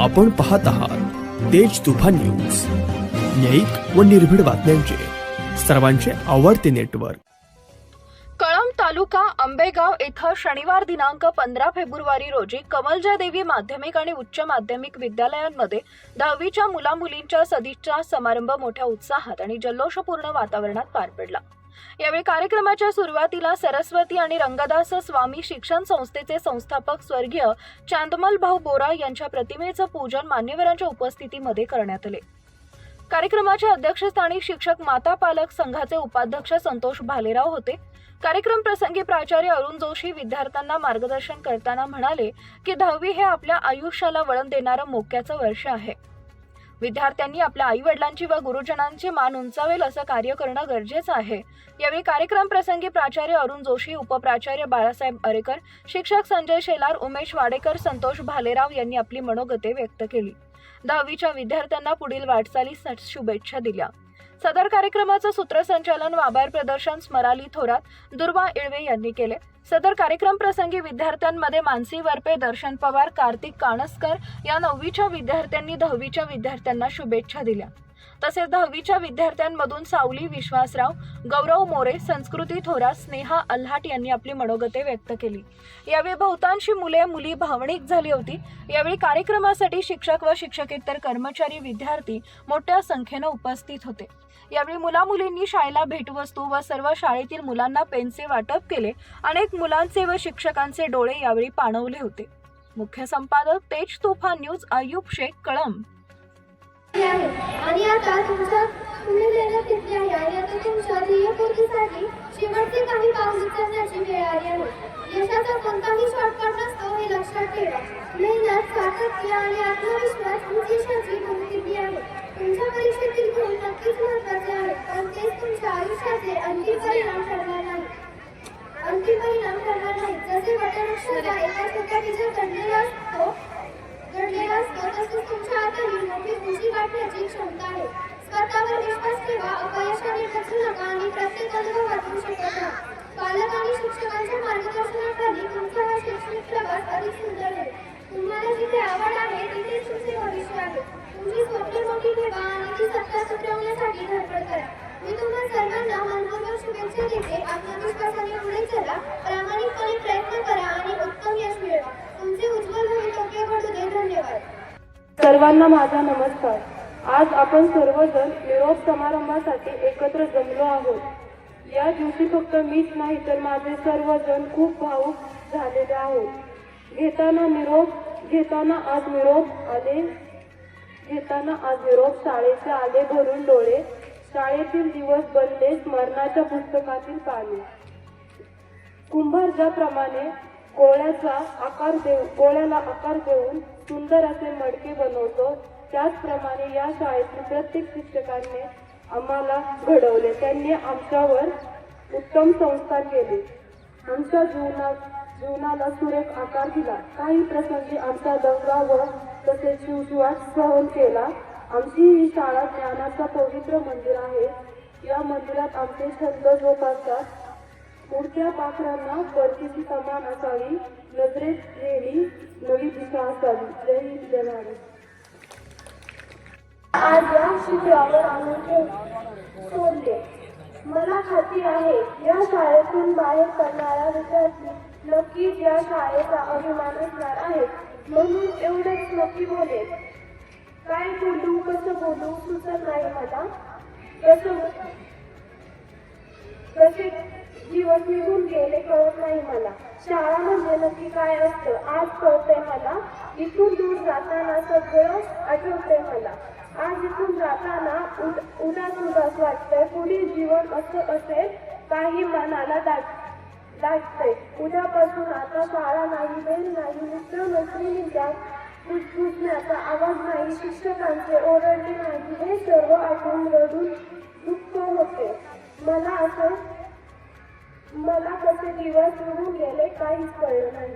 आपण पाहत आहात तेज तुफान न्यूज. न्यायिक व निर्भीड बातम्यांचे. सर्वांचे आवडते नेटवर्क. कळंब तालुका आंबेगाव येथे शनिवार दिनांक पंधरा फेब्रुवारी रोजी कमलजा देवी माध्यमिक आणि उच्च माध्यमिक विद्यालयांमध्ये दहावीच्या मुलामुलींच्या सदिच्छा समारंभ मोठ्या उत्साहात आणि जल्लोषपूर्ण वातावरणात पार पडला. यावेळी कार्यक्रमाच्या सुरुवातीला सरस्वती आणि रंगदास स्वामी शिक्षण संस्थेचे संस्थापक स्वर्गीय चांदमल भाऊ बोरा यांच्या प्रतिमेचं पूजन मान्यवरांच्या उपस्थितीमध्ये करण्यात आले. कार्यक्रमाच्या अध्यक्षस्थानी शिक्षक माता पालक संघाचे उपाध्यक्ष संतोष भालेराव होते. कार्यक्रम प्रसंगी प्राचार्य अरुण जोशी विद्यार्थ्यांना मार्गदर्शन करताना म्हणाले की दहावी हे आपल्या आयुष्याला वळण देणारं मोक्याचं वर्ष आहे. विद्यार्थ्यांनी आपल्या आई वडिलांची व गुरुजनांची मान उंचावेल असं कार्य करणं गरजेचं आहे. यावेळी कार्यक्रम प्रसंगी प्राचार्य अरुण जोशी उपप्राचार्य बाळासाहेब अरेकर शिक्षक संजय शेलार उमेश वाडेकर संतोष भालेराव यांनी आपली मनोगते व्यक्त केली. दहावीच्या विद्यार्थ्यांना पुढील वाटचालीस शुभेच्छा दिल्या. सदर कार्यक्रमाचं सूत्रसंचालन व आभार प्रदर्शन स्मराली थोरात दुर्वा इळवे यांनी केले. सदर कार्यक्रम प्रसंगी विद्यार्थ्यांमध्ये मानसी वरपे दर्शन पवार कार्तिक काणसकर या नववीच्या विद्यार्थ्यांनी दहावीच्या विद्यार्थ्यांना शुभेच्छा दिल्या. तसेच दहावीच्या विद्यार्थ्यांमधून सावली विश्वासराव गौरव मोरे संस्कृती थोरात स्नेहा अल्हाट यांनी आपली मनोगते व्यक्त केली. यावेळी बहुतांशी मुले मुली भावनिक झाली होती. यावेळी कार्यक्रमासाठी शिक्षक व शिक्षकेतर कर्मचारी विद्यार्थी मोठ्या संख्येनं उपस्थित होते. यावेळी मुलामुलींनी शाळेला भेटवस्तू व सर्व शाळेतील मुलांना पेनचे वाटप केले. अनेक मुलांचे व शिक्षकांचे डोळे यावेळी पाणवले होते. मुख्य संपादक तेज तुफान न्यूज आयुब शेख कळम आणि आता तुमच्या तुम्ही मेहनत घेतली आहे आणि आता तुमच्या ध्येयपूर्तीसाठी शेवटचे काही पावले करण्याची वेळ आली आहे यशाचा कोणताही शॉर्टकट नसतो हे लक्षात ठेवा मेहनत सातत्य आणि आत्मविश्वास हीच यशाची भूमिती आहे तुमच्या परीक्षेतील गुण नक्कीच महत्त्वाचे आहेत पण तेच तुमच्या आयुष्याचे अंतिम परिणाम ठरणार नाही. अंतिम परिणाम ठरणार नाही जसे वटवृक्षाचा एका छोट्या बीजात दडलेला असतो घडलेला असतो तसेच तुमच्या आतही मोठी खुशी गाठण्याची क्षमता आहे स्वतःवर विश्वास ठेवा अपयशाने खचू नका आणि प्रत्येक अनुभवातून शिकत राहा पालक आणि शिक्षकांच्या मार्गदर्शनाखाली तुमचा हा शैक्षणिक प्रवास अधिक सुंदर होईल. तुम्हाला जिथे आवड आहे तिथेच तुमचे भविष्य आहे. तुमची स्वप्ने मोठी ठेवा आणि ती सत्ता सुटवण्यासाठी धडपड करा. मी तुम्हा सर्वांना मनपूर्वक शुभेच्छा देते. आत्मविश्वासाने पुढे चला. प्रामाणिकपणे प्रयत्न करा आणि उत्तम यश मिळवा. तुमचे उज्ज्वल भवितव्य घडू दे. धन्यवाद. सर्वांना माझा नमस्कार. आज आपण सर्वजण निरोप समारंभासाठी एकत्र जमलो आहोत. या दिवशी फक्त मीच नाही तर माझे सर्वजण खूप भाऊक झालेले आहोत. घेताना निरोप घेताना आज निरोप आले घेताना आज निरोप शाळेचे आले भरून डोळे शाळेतील दिवस बनले स्मरणाच्या पुस्तकातील पाने कुंभार ज्याप्रमाणे कोळ्याचा आकार देऊ कोळ्याला आकार देऊन सुंदर असे मडके बनवतो त्याचप्रमाणे या शाळेतील प्रत्येक शिक्षकांनी आम्हाला घडवले. त्यांनी आमच्यावर उत्तम संस्कार केले. आमच्या जीवनात जीवनाला सुरेख आकार दिला. काही प्रसंगी आमचा दंगा व तसेच शिवशिवास सहन केला. आमची ही शाळा ज्ञानाचा पवित्र मंदिर आहे. या मंदिरात आमचे छंद जोपासतात. पुढच्या पाखरांना परतीची समान असावी. नजरेत नेहमी नवी दिशा असावी. जय हिंद जय भारत. आज या शिबिरावर आम्ही सोडले. मला खात्री आहे या शाळेतून बाहेर पडणारा विद्यार्थी नक्कीच या शाळेचा अभिमान असणार आहे. म्हणून एवढंच नक्की बोले. काय बोलू कसं बोलू सुचत नाही मला. कसं कसे दिवस निघून गेले कळत नाही मला. शाळा म्हणजे नक्की काय असतं आज कळतंय मला. इथून दूर जाताना सगळं आठवतंय मला. आज इथून जाताना उन्हात उदास वाटतंय पुढील जीवन असं असेल काही मनाला दाट दाटतंय उद्यापासून आता शाळा नाही बेल नाही मित्र मैत्रिणींच्या फुसफुसण्याचा आवाज नाही शिक्षकांचे ओरडणे नाही. हे सर्व आठवून रडून दुःख होते. मला असं मला कसे दिवस निघून गेले काहीच कळलं नाही